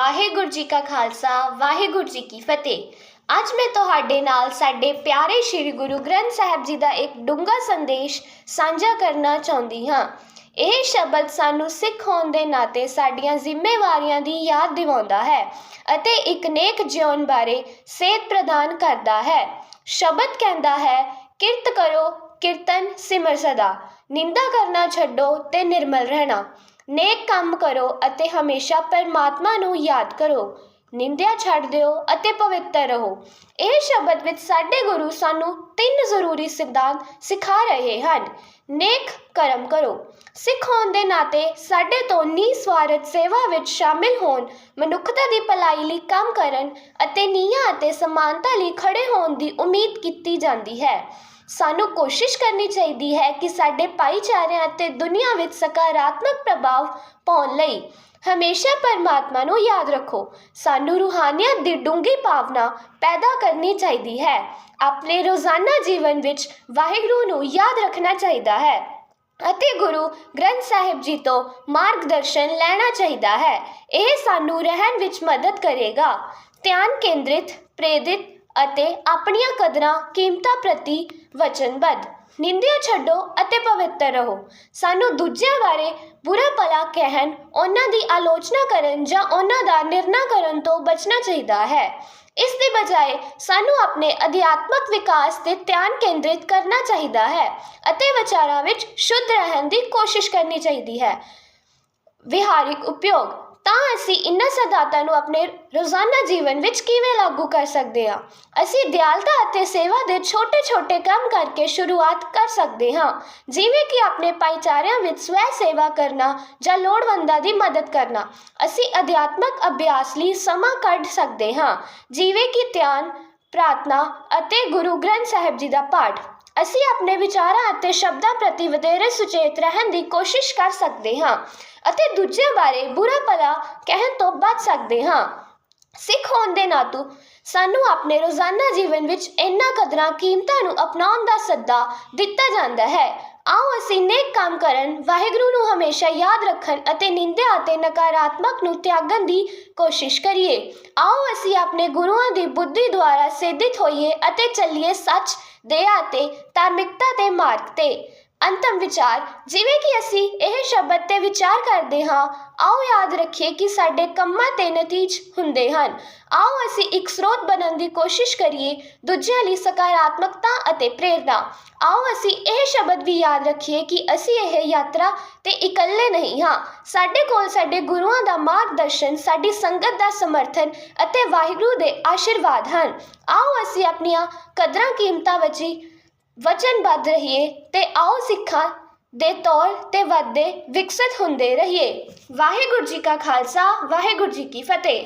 ਵਾਹਿਗੁਰੂ ਜੀ ਕਾ ਖਾਲਸਾ, ਵਾਹਿਗੁਰੂ ਜੀ ਕੀ ਫਤਿਹ। ਅੱਜ ਮੈਂ ਤੁਹਾਡੇ ਨਾਲ ਸਾਡੇ ਪਿਆਰੇ ਸ੍ਰੀ ਗੁਰੂ ਗ੍ਰੰਥ ਸਾਹਿਬ ਜੀ ਦਾ ਇੱਕ ਡੂੰਘਾ ਸੰਦੇਸ਼ ਸਾਂਝਾ ਕਰਨਾ ਚਾਹੁੰਦੀ ਹਾਂ। ਇਹ ਸ਼ਬਦ ਸਾਨੂੰ ਸਿੱਖ ਹੋਣ ਦੇ ਨਾਤੇ ਸਾਡੀਆਂ ਜ਼ਿੰਮੇਵਾਰੀਆਂ ਦੀ ਯਾਦ ਦਿਵਾਉਂਦਾ ਹੈ ਅਤੇ ਇੱਕ ਨੇਕ ਜਿਉਣ ਬਾਰੇ ਸੇਧ ਪ੍ਰਦਾਨ ਕਰਦਾ ਹੈ। ਸ਼ਬਦ ਕਹਿੰਦਾ ਹੈ, ਕਿਰਤ ਕਰੋ, ਕੀਰਤਨ ਸਿਮਰ ਸਦਾ। ਨਿੰਦਾ ਕਰਨਾ ਛੱਡੋ ਤੇ ਨਿਰਮਲ ਰਹਿਣਾ। ਨੇਕ ਕੰਮ ਕਰੋ ਅਤੇ ਹਮੇਸ਼ਾ ਪਰਮਾਤਮਾ ਨੂੰ ਯਾਦ ਕਰੋ। ਨਿੰਦਿਆ ਛੱਡ ਦਿਓ ਅਤੇ ਪਵਿੱਤਰ ਰਹੋ। ਇਹ ਸ਼ਬਦ ਵਿੱਚ ਸਾਡੇ ਗੁਰੂ ਸਾਨੂੰ ਤਿੰਨ ਜ਼ਰੂਰੀ ਸਿਧਾਂਤ ਸਿਖਾ ਰਹੇ ਹਨ। ਨੇਕ ਕਰਮ ਕਰੋ। ਸਿੱਖ ਹੋਣ ਦੇ ਨਾਤੇ ਸਾਡੇ ਤੋਂ ਨਿਸਵਾਰਥ ਸੇਵਾ ਵਿੱਚ ਸ਼ਾਮਿਲ ਹੋਣ, ਮਨੁੱਖਤਾ ਦੀ ਭਲਾਈ ਲਈ ਕੰਮ ਕਰਨ ਅਤੇ ਨੀਹਾਂ ਅਤੇ ਸਮਾਨਤਾ ਲਈ ਖੜੇ ਹੋਣ ਦੀ ਉਮੀਦ ਕੀਤੀ ਜਾਂਦੀ ਹੈ। ਸਾਨੂੰ ਕੋਸ਼ਿਸ਼ ਕਰਨੀ ਚਾਹੀਦੀ ਹੈ ਕਿ ਸਾਡੇ ਭਾਈਚਾਰਿਆਂ ਅਤੇ ਦੁਨੀਆ ਵਿੱਚ ਸਕਾਰਾਤਮਕ ਪ੍ਰਭਾਵ ਪਾਉਣ ਲਈ ਹਮੇਸ਼ਾ ਪਰਮਾਤਮਾ ਨੂੰ ਯਾਦ ਰੱਖੋ। ਸਾਨੂੰ ਰੂਹਾਨੀਅਤ ਦੀ ਡੂੰਘੀ ਭਾਵਨਾ ਪੈਦਾ ਕਰਨੀ ਚਾਹੀਦੀ ਹੈ। ਆਪਣੇ ਰੋਜ਼ਾਨਾ ਜੀਵਨ ਵਿੱਚ ਵਾਹਿਗੁਰੂ ਨੂੰ ਯਾਦ ਰੱਖਣਾ ਚਾਹੀਦਾ ਹੈ ਅਤੇ ਗੁਰੂ ਗ੍ਰੰਥ ਸਾਹਿਬ ਜੀ ਤੋਂ ਮਾਰਗਦਰਸ਼ਨ ਲੈਣਾ ਚਾਹੀਦਾ ਹੈ। ਇਹ ਸਾਨੂੰ ਰਹਿਣ ਵਿੱਚ ਮਦਦ ਕਰੇਗਾ। ਧਿਆਨ ਕੇਂਦਰਿਤ, ਪ੍ਰੇਰਿਤ ਅਤੇ ਆਪਣੀਆਂ ਕਦਰਾਂ ਕੀਮਤਾਂ ਪ੍ਰਤੀ ਵਚਨਬੱਧ। ਨਿੰਦਿਆ ਛੱਡੋ ਅਤੇ ਪਵਿੱਤਰ ਰਹੋ। ਸਾਨੂੰ ਦੂਜਿਆਂ ਬਾਰੇ ਬੁਰਾ ਭਲਾ ਕਹਿਣ, ਉਹਨਾਂ ਦੀ ਆਲੋਚਨਾ ਕਰਨ ਜਾਂ ਉਹਨਾਂ ਦਾ ਨਿਰਣਾ ਕਰਨ ਤੋਂ ਬਚਣਾ ਚਾਹੀਦਾ ਹੈ। ਇਸ ਦੀ ਬਜਾਏ ਸਾਨੂੰ ਆਪਣੇ ਅਧਿਆਤਮਕ ਵਿਕਾਸ ਤੇ ਧਿਆਨ ਕੇਂਦਰਿਤ ਕਰਨਾ ਚਾਹੀਦਾ ਹੈ ਅਤੇ ਵਿਚਾਰਾਂ ਵਿੱਚ ਸ਼ੁੱਧ ਰਹਿਣ ਦੀ ਕੋਸ਼ਿਸ਼ ਕਰਨੀ ਚਾਹੀਦੀ ਹੈ। ਵਿਹਾਰਿਕ ਉਪਯੋਗ ਤਾਂ ਅਸੀਂ ਇਹਨਾਂ ਸਿਧਾਂਤਾਂ ਨੂੰ ਆਪਣੇ ਰੋਜ਼ਾਨਾ ਜੀਵਨ ਵਿੱਚ ਕਿਵੇਂ ਲਾਗੂ ਕਰ ਸਕਦੇ ਹਾਂ? ਅਸੀਂ ਦਿਆਲਤਾ ਅਤੇ ਸੇਵਾ ਦੇ ਛੋਟੇ-ਛੋਟੇ ਕੰਮ ਕਰਕੇ ਸ਼ੁਰੂਆਤ ਕਰ ਸਕਦੇ ਹਾਂ। ਜਿਵੇਂ ਕਿ ਆਪਣੇ ਭਾਈਚਾਰਿਆਂ ਵਿੱਚ ਸਵੈ ਸੇਵਾ ਕਰਨਾ ਜਾਂ ਲੋੜਵੰਦਾਂ ਦੀ ਮਦਦ ਕਰਨਾ। ਅਸੀਂ ਅਧਿਆਤਮਕ ਅਭਿਆਸ ਲਈ ਸਮਾਂ ਕੱਢ ਸਕਦੇ ਹਾਂ। ਜਿਵੇਂ ਕਿ ਧਿਆਨ, ਪ੍ਰਾਰਥਨਾ ਅਤੇ ਗੁਰੂ ਗ੍ਰੰਥ ਸਾਹਿਬ ਜੀ ਦਾ ਪਾਠ। ਅਸੀਂ ਆਪਣੇ ਵਿਚਾਰਾਂ ਅਤੇ ਸ਼ਬਦਾਂ ਪ੍ਰਤੀ ਵਧੇਰੇ ਸੁਚੇਤ ਰਹਿਣ ਦੀ ਕੋਸ਼ਿਸ਼ ਕਰ ਸਕਦੇ ਹਾਂ ਅਤੇ ਦੂਜਿਆਂ ਬਾਰੇ ਬੁਰਾ ਭਲਾ ਕਹਿਣ ਤੋਂ ਬਚ ਸਕਦੇ ਹਾਂ। ਸਿੱਖ ਹੋਣ ਦੇ ਨਾਤੂ, ਸਾਨੂੰ ਆਪਣੇ ਰੋਜ਼ਾਨਾ ਜੀਵਨ ਵਿੱਚ ਇਹਨਾਂ ਕਦਰਾਂ ਕੀਮਤਾਂ ਨੂੰ ਅਪਣਾਉਣ ਦਾ ਸੱਦਾ ਦਿੱਤਾ ਜਾਂਦਾ ਹੈ। ਆਓ ਅਸੀਂ ਨੇਕ ਕੰਮ ਕਰਨ, ਵਾਹਿਗੁਰੂ ਨੂੰ ਹਮੇਸ਼ਾ ਯਾਦ ਰੱਖਣ ਅਤੇ ਨਿੰਦਿਆ ਅਤੇ ਨਕਾਰਾਤਮਕ ਨੂੰ ਤਿਆਗਣ ਦੀ ਕੋਸ਼ਿਸ਼ ਕਰੀਏ। ਆਓ ਅਸੀਂ ਆਪਣੇ ਗੁਰੂਆਂ ਦੀ ਬੁੱਧੀ ਦੁਆਰਾ ਸਿੱਧਿਤ ਹੋਈਏ ਅਤੇ ਚੱਲੀਏ ਸੱਚ ਦਇਆ ਅਤੇ ਧਾਰਮਿਕਤਾ ਦੇ ਮਾਰਗ ਤੇ। ਅੰਤਮ ਵਿਚਾਰ, ਜਿਵੇਂ ਕਿ ਅਸੀਂ ਇਹ ਸ਼ਬਦ ਤੇ ਵਿਚਾਰ ਕਰਦੇ ਹਾਂ, ਆਓ ਯਾਦ ਰੱਖੀਏ ਕਿ ਸਾਡੇ ਕੰਮਾਂ ਤੇ ਨਤੀਜ ਹੁੰਦੇ ਹਨ। ਆਓ ਅਸੀਂ ਇੱਕ ਸਰੋਤ ਬਣਨ ਦੀ ਕੋਸ਼ਿਸ਼ ਕਰੀਏ, ਦੂਜਿਆਂ ਲਈ ਸਕਾਰਾਤਮਕਤਾ ਅਤੇ ਪ੍ਰੇਰਣਾ। ਆਓ ਅਸੀਂ ਇਹ ਸ਼ਬਦ ਵੀ ਯਾਦ ਰੱਖੀਏ ਕਿ ਅਸੀਂ ਇਹ ਯਾਤਰਾ ਤੇ ਇਕੱਲੇ ਨਹੀਂ ਹਾਂ। ਸਾਡੇ ਕੋਲ ਸਾਡੇ ਗੁਰੂਆਂ ਦਾ ਮਾਰਗਦਰਸ਼ਨ, ਸਾਡੀ ਸੰਗਤ ਦਾ ਸਮਰਥਨ ਅਤੇ ਵਾਹਿਗੁਰੂ ਦੇ ਆਸ਼ੀਰਵਾਦ ਹਨ। ਆਓ ਅਸੀਂ ਆਪਣੀਆਂ ਕਦਰਾਂ ਕੀਮਤਾਂ ਵਜੀ ਵਚਨਬੱਧ ਰਹੀਏ ਤੇ ਆਓ ਸਿੱਖਾਂ ਦੇ ਤੌਰ ਤੇ ਵੱਧਦੇ ਵਿਕਸਿਤ ਹੁੰਦੇ ਰਹੀਏ। ਵਾਹਿਗੁਰੂ ਜੀ ਕਾ ਖਾਲਸਾ, ਵਾਹਿਗੁਰੂ ਜੀ ਕੀ ਫਤਿਹ।